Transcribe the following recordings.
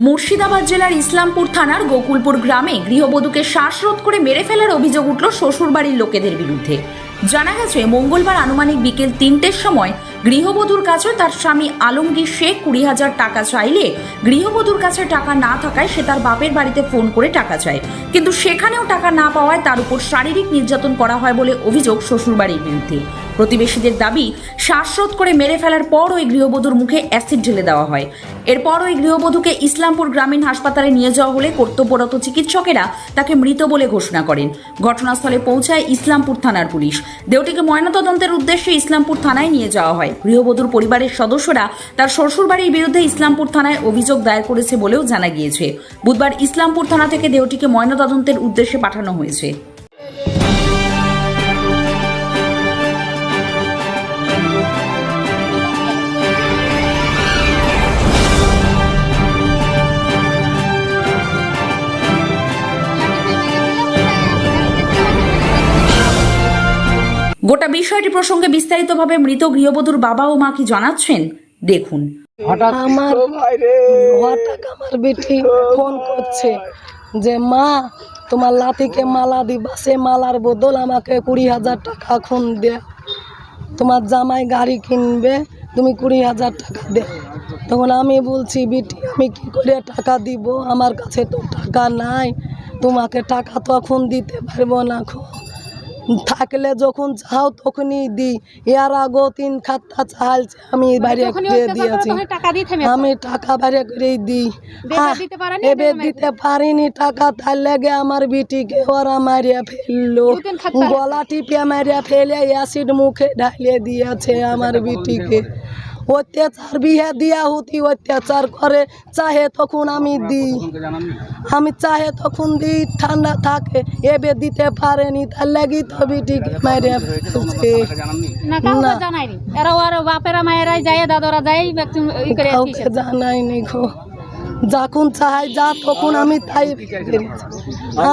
মুর্শিদাবাদ জেলার ইসলামপুর থানার গোকুলপুর গ্রামে গৃহবধূকে শ্বাসরোধ করে মেরে ফেলার অভিযোগ উঠল শ্বশুরবাড়ির লোকেদের বিরুদ্ধে। জানা গেছে, মঙ্গলবার আনুমানিক বিকেল তিনটের সময় গৃহবধূর কাছে তার স্বামী আলমগীর শেখ কুড়ি হাজার টাকা চাইলে গৃহবধূর কাছে টাকা না থাকায় সে তার বাপের বাড়িতে ফোন করে টাকা চায়। কিন্তু সেখানেও টাকা না পাওয়ায় তার উপর শারীরিক নির্যাতন করা হয় বলে অভিযোগ শ্বশুরবাড়ির বিরুদ্ধে। প্রতিবেশীদের দাবি, শ্বাসরোধ করে মেরে ফেলার পর ওই গৃহবধূর মুখে অ্যাসিড ঢেলে দেওয়া হয়। এরপর ওই গৃহবধূকে ইসলামপুর গ্রামীণ হাসপাতালে নিয়ে যাওয়া হলে কর্তব্যরত চিকিৎসকেরা তাকে মৃত বলে ঘোষণা করেন। ঘটনাস্থলে পৌঁছায় ইসলামপুর থানার পুলিশ। দেহটিকে ময়নাতদন্তের উদ্দেশ্যে ইসলামপুর থানায় নিয়ে যাওয়া হয়। গৃহবধূর পরিবারের সদস্যরা তার শ্বশুরবাড়ির বিরুদ্ধে ইসলামপুর থানায় অভিযোগ দায়ের করেছে বলেও জানা গিয়েছে। বুধবার ইসলামপুর থানা থেকে দেহটিকে ময়নাতদন্তের উদ্দেশ্যে পাঠানো হয়েছে। গোটা বিষয়টি প্রসঙ্গে বিস্তারিতভাবে মৃত গৃহবধূর বাবা ও মা কি জানাচ্ছেন? দেখুন। হঠাৎ আমার হঠাৎ আমার বেটি ফোন করছে যে মা তোমার লাতিকে মালা দিবা সে মালার বদল আমাকে কুড়ি হাজার টাকা খুন দে। তোমার জামাই গাড়ি কিনবে তুমি কুড়ি হাজার টাকা দে। তখন আমি বলছি বিটি আমি কি করে টাকা দিব? আমার কাছে তো টাকা নাই। তোমাকে টাকা তো এখন দিতে পারব না খো থাকলে যখন চাও তখনই দিই। এর আগেও তিন খাতা চালছে আমি বাইরে দিয়ে দিয়েছি। টাকা দিয়ে থেমে আমি টাকা বাইরে করে দিই। এবার দিতে পারেনি, এবার দিতে পারিনি টাকা তার লেগে আমার বিটিকে ওরা মারিয়া ফেলল। গলা টিপিয়া মারিয়া ফেলে অ্যাসিড মুখে ঢালিয়ে দিয়েছে আমার বিটিকে। অত্যাচার বিহে দিয়া হতি অত্যাচার করে চাহে তখন আমি দিই। আমি চাহে তখন দিই ঠান্ডা থাকে এবে দিতে পারেনি তার লাগি তো বিটিকে দাদারা একটু কাউকে জানাইনি গো। যখন চাই যা তখন আমি তাই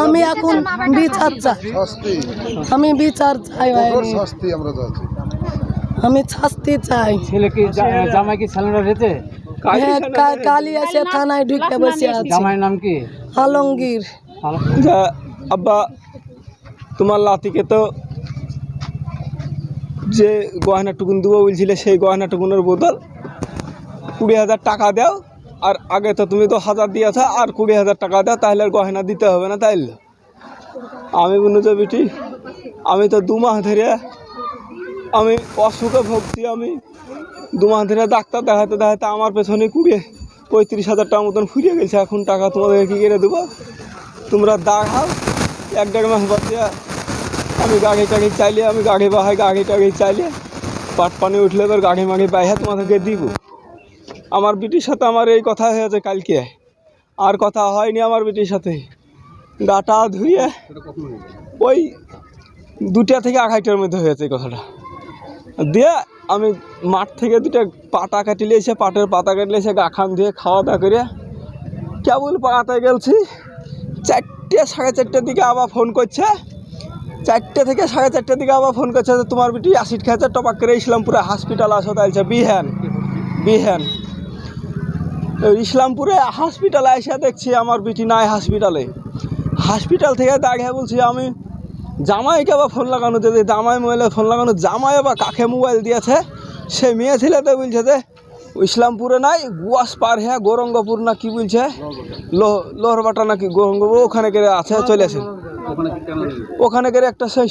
আমি এখন বিচার চাই। আমি বিচার চাই ভাইরে। শাস্তি আমরা চাচ্ছি আমি শাস্তি চাই। ছেলে কি জামাই কি হয়েছে হ্যাঁ, কা- কালি এসে থানায় ঢুকে বসে আছে। জামাইয়ের নাম কি? আলমগীর। যা আব্বা তোমার লাতিকে তো যে গয়না টুকুন দেবো বলছিলে সেই গয়না টুকুনের বদল কুড়ি হাজার টাকা দাও আর আগে তো তুমি তো হাজার দিয়েছ আর কুড়ি হাজার টাকা দাও তাহলে আর গয়না দিতে হবে না তাইলে। আমি বলু যে বেটি আমি তো দু মাস ধরে আমি অসুখে ভুগছি, আমি দু মাস ধরে ডাক্তার দেখাতে দেখাতে আমার পেছনে কুড়ি পঁয়ত্রিশ হাজার টাকার মতন ফুরিয়ে গেছে। এখন টাকা তোমাদেরকে কী করে দেবো? তোমরা দাঁড়াও এক দেড় মাস বাদে আমি গাড়ি টাড়ি চাইলে আমি গাড়ি বাহাই, গাড়ি টাড়ি চাইলে পাট পানি উঠলে এবার গাড়ি মাড়ি বাইরে তোমাদেরকে দিব। আমার বিটির সাথে আমার এই কথা হয়েছে কালকে। আর কথা হয়নি আমার বিটির সাথে। গাটা ধুয়ে ওই দুটা থেকে আড়াইটার মধ্যে হয়েছে এই কথাটা। দিয়ে আমি মাঠ থেকে দুটো পাটা কাটিলে এসে, পাটের পাতা কাটলে এসে গা খান দিয়ে খাওয়া দাওয়া করে কেবল পাড়াতে গেলছি। চারটে, সাড়ে চারটের দিকে আবার ফোন করছে। চারটে থেকে সাড়ে চারটের দিকে আবার ফোন করছে যে, তোমার বেটি অ্যাসিড খেয়েছে টপাক করে ইসলামপুরে হসপিটাল আসো তাইছে বিহান বিহান। ইসলামপুরে হসপিটালে এসে দেখছি আমার বিটি নাই হসপিটালে হসপিটাল থেকে দাঁড়িয়ে বলছি, আমি জামাইকে আবার ফোন লাগানো যদি জামাই মোবাইলে ফোন লাগানো, জামাই আবার কাকে মোবাইল দিয়েছে? সে মেয়ে ছেলেতে বলছে যে, ইসলামপুরে নাই, গুয়াস পার হ্যাঁ গৌরঙ্গপুর না কি বলছে? লোহ, লোহরবাটা নাকি গৌরঙ্গপুর, ওখানে করে আছে, চলে আসেন। ওখানে করে একটা সেই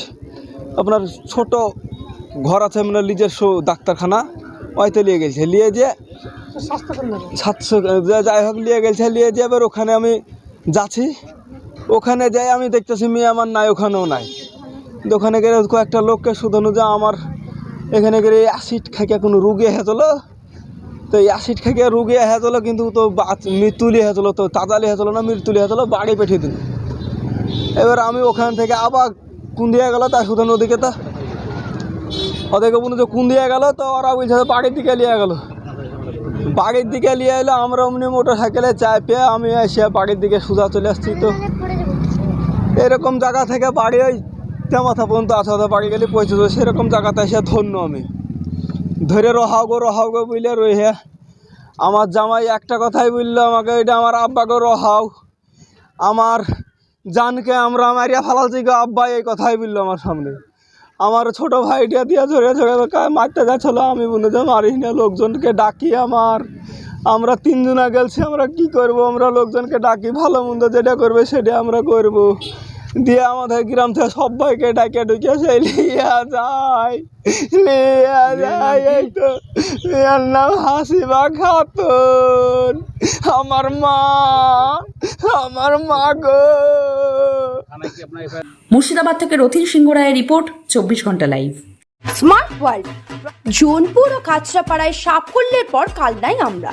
আপনার ছোট ঘর আছে মানে নিজস্ব ডাক্তারখানা, ওইতে নিয়ে গেছে। নিয়ে যে সাতশো, যাই হোক, নিয়ে গেছে, নিয়ে যে এবার ওখানে আমি যাচ্ছি। ওখানে যাই আমি দেখতেছি মেয়ে আমার নাই, ওখানেও নাই। ওখানে গেলে কয়েকটা লোককে শুধানো যে আমার এখানে গেলে অ্যাসিড খাইকে কোনো রুগী হয়েছিল তো এই অ্যাসিড খাইকে রুগী হয়েছিল কিন্তু তো বাচ- মৃত্যু লিয়ে তো তাজা লিয়ে হয়েছিল না মৃত্যু লিয়ে হয়েছিল বাড়ি পাঠিয়ে দিল। এবার আমি ওখান থেকে আবার কোন দিয়ে গেল, তার শুধানো ওদিকে তা। ওদেরকে বলুন যে কোন দিয়ে গেল, তো ওরা বলছে বাড়ির দিকে নিয়ে গেলো। বাড়ির দিকে নিয়ে এলো, আমরা অমনি মোটর সাইকেলে পেয়ে আমি এসে বাড়ির দিকে সোজা চলে আসছি, তো এরকম জায়গা থেকে বাড়ি ওই তেমাথা পর্যন্ত আছে ওদের বাড়ি গেলে পৌঁছে যাবে সেরকম জায়গাতে এসে ধন্য আমি। ধরে রহাও গো রহাও গো বলে রয়ে আমার জামাই একটা কথাই বলল আমাকে, এটা আমার আব্বাকে রহাও। আমার জানকে আমরা মারিয়া ফালালছি গো আব্বা এই কথাই বলল আমার সামনে। আমার ছোট ভাইটা দিয়ে ধরে ধরে মারতে যাচ্ছিল, আমি যে মারি না, লোকজনকে ডাকি আমার। আমরা তিনজনা গেলছি আমরা কি করব? আমরা লোকজনকে ডাকি ভালো মন্দ যেটা করবে সেটা আমরা করব। দিয়ে আমাদের গ্রাম থেকে সবাইকে ডাকে ঢুকে সেই লিয়া যায় লিয়া যায় এই তো এর নাম হাসিবা খাতুন। আমার মা আমার মা গো। মুর্শিদাবাদ থেকে রথিন সিংহ রায়ের রিপোর্ট চব্বিশ ঘণ্টা লাইভ। স্মার্ট ওয়ার্ল্ড জোনপুর ও কাঁচরাপাড়ায় সাফল্যের পর কালনাই আমরা।